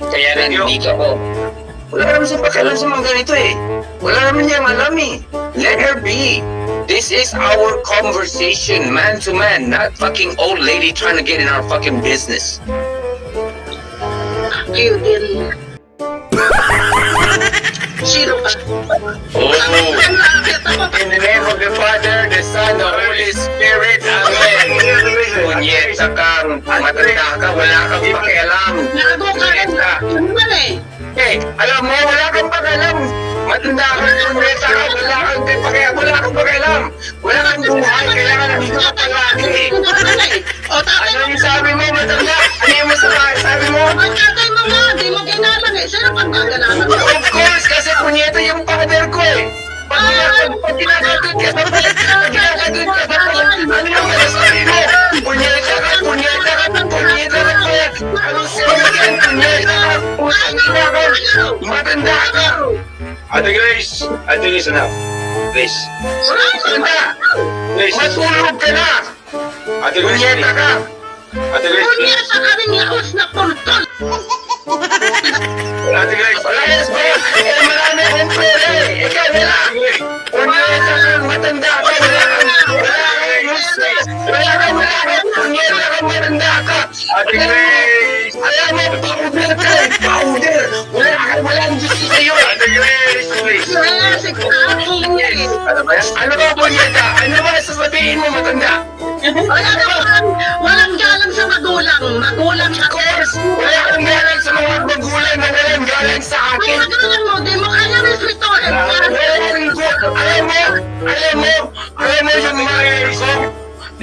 Kaya nandito ako. Wala naman siya pakialam sa mga ganito eh. Wala naman niyang alam eh. Let her be. This is our conversation, man to man, not fucking old lady trying to get in our fucking business. You. Sino ka? Oh, in the name of the Father, the Son, the Holy Spirit, Amen. Punyeta kang, matanda ka, wala kang pakialam. Nago Eh, alam mo, wala kang pakialam. Matanda ka, punyeta ka, wala kang pakialam. Wala kang. Wala kang buhay, kaya ka nandito ka palagi. Ate Grace, Ate Grace, enough. Grace, Matanda. Grace, Matulog ka na. Ate Grace, Punyeta ka. Ate Grace, please. sa kaming laos na pultol. Ate Grace, Wala yan ba? Eh, marami akong pera eh. Ikaw na lang. Punyeta ka, matanda ka. Wala kang, wala kang useless. Wala kang, wala kang, punyeta ka, matanda ka. Ate Grace, Alam mo, powder ka Ano ba ba, punyeta? Ano ba sasabihin mo, matanda? Wala naman. Walang galang sa magulang. Magulang ka. course, wala kang galang sa mga magulang na walang galang sa akin. magulang mo, di mo kaya respetuhin. Alam mo, alam mo, alam mo yung master ko,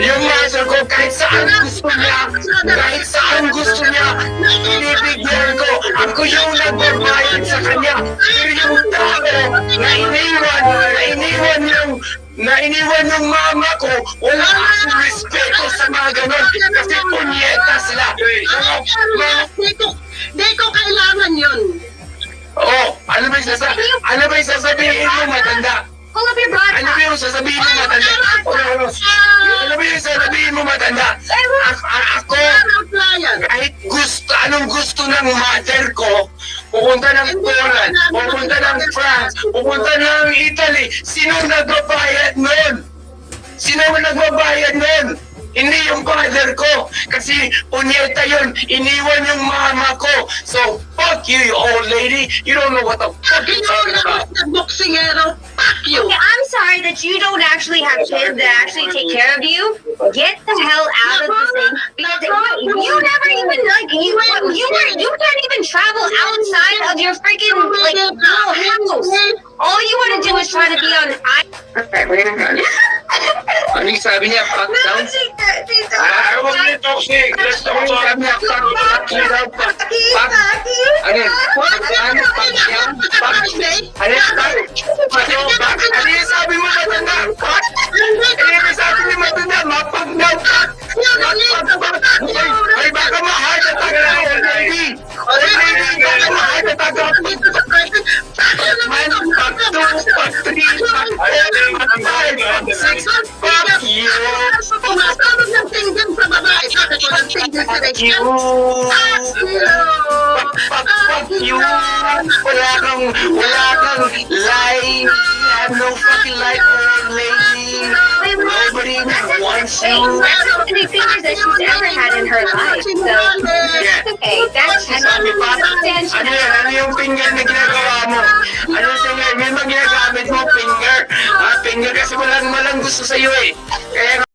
yung master ko, kahit saan gusto niya, kahit saan gusto niya, binibigyan ko. Ako yung nagbabayad sa kanya. Pero yung tao iniwan yung mama ko, wala akong respeto sa mga ganon. Kasi punyeta sila. Mga, mga Di ko, di ko kailangan yun. Oh, ano ba yung sasabihin? Ano ba yung sasabihin mo, matanda? Ano ba yung sasabihin mo, matanda? Ano, ano, ano ba yung sasabihin mo, matanda? Ako, kahit gusto, anong gusto ng mother ko, pupunta ng Poland, pupunta ng France, pupunta ng Italy, sino nagbabayad nun? Sino ang nagbabayad nun? Hindi yung father ko. Kasi punyeta yun. Iniwan yung mama ko. So, fuck you, you old lady. You don't know what the fuck you're talking about. Boksingero. Fuck you. Okay, I'm sorry that you don't actually have kids that actually take care of you. Get the hell out of this thing because travel outside of your freaking like little house. All you want to do is try to be on. I. Okay, we're gonna run. Ano yung sabi niya? Fuck down? Ah, huwag niyo toxic. Let's talk Ano yung sabi niya? Fuck, fuck you daw, fuck, fuck. Ano yun? Fuck, ano? Fuck down? Fuck. Ano yun? Fuck. Fuck, you. Fuck, fuck, fuck you. Wala kang, wala kang life. You have no fucking life, old lady. Nobody wants you. That's the only fingers that she's ever had in her life. So Yeah. okay, that's sabi pa, ano yan, ano yung finger na ginagawa mo? Ano yung finger? Ba ginagamit mo? Finger? Ah, finger kasi walang walang gusto sa'yo eh. Kaya